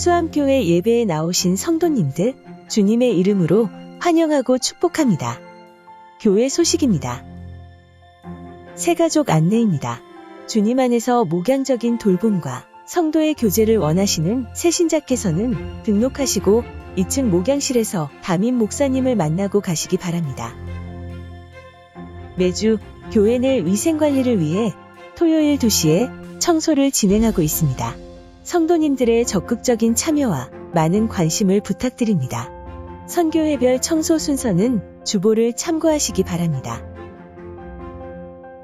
수암교회 예배에 나오신 성도님들, 주님의 이름으로 환영하고 축복합니다. 교회 소식입니다. 새가족 안내입니다. 주님 안에서 목양적인 돌봄과 성도의 교제를 원하시는 새신자께서는 등록하시고 2층 목양실에서 담임 목사님을 만나고 가시기 바랍니다. 매주 교회 내 위생관리를 위해 토요일 2시에 청소를 진행하고 있습니다. 성도님들의 적극적인 참여와 많은 관심을 부탁드립니다. 선교회별 청소 순서는 주보를 참고하시기 바랍니다.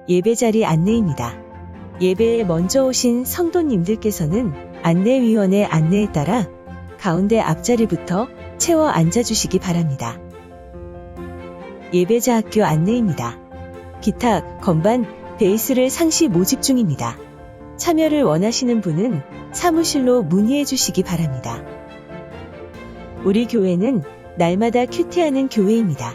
예배 자리 안내입니다. 예배에 먼저 오신 성도님들께서는 안내위원의 안내에 따라 가운데 앞자리부터 채워 앉아주시기 바랍니다. 예배자 학교 안내입니다. 기타, 건반, 베이스를 상시 모집 중입니다. 참여를 원하시는 분은 사무실로 문의해 주시기 바랍니다. 우리 교회는 날마다 큐티하는 교회입니다.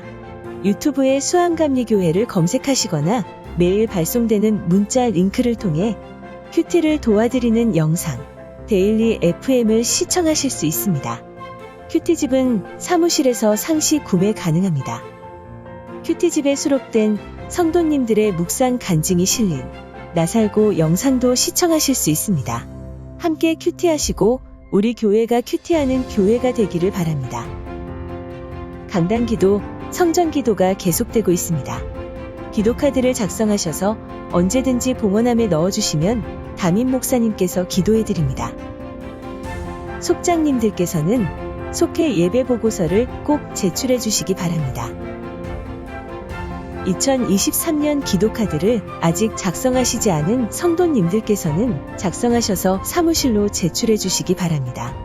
유튜브에 수암감리교회를 검색하시거나 매일 발송되는 문자 링크를 통해 큐티를 도와드리는 영상, 데일리 FM을 시청하실 수 있습니다. 큐티집은 사무실에서 상시 구매 가능합니다. 큐티집에 수록된 성도님들의 묵상 간증이 실린 나살고 영상도 시청하실 수 있습니다. 함께 큐티하시고 우리 교회가 큐티하는 교회가 되기를 바랍니다. 강단 기도, 성전 기도가 계속되고 있습니다. 기도카드를 작성하셔서 언제든지 봉헌함에 넣어주시면 담임 목사님께서 기도해드립니다. 속장님들께서는 속회 예배 보고서를 꼭 제출해 주시기 바랍니다. 2023년 기도카드를 아직 작성하시지 않은 성도님들께서는 작성하셔서 사무실로 제출해 주시기 바랍니다.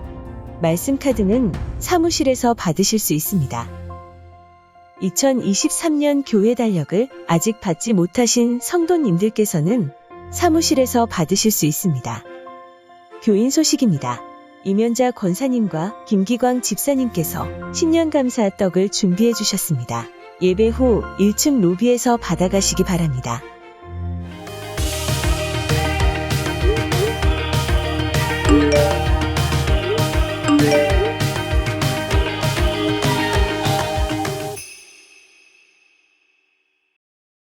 말씀카드는 사무실에서 받으실 수 있습니다. 2023년 교회 달력을 아직 받지 못하신 성도님들께서는 사무실에서 받으실 수 있습니다. 교인 소식입니다. 이면자 권사님과 김기광 집사님께서 신년 감사 떡을 준비해 주셨습니다. 예배 후 1층 로비에서 받아가시기 바랍니다.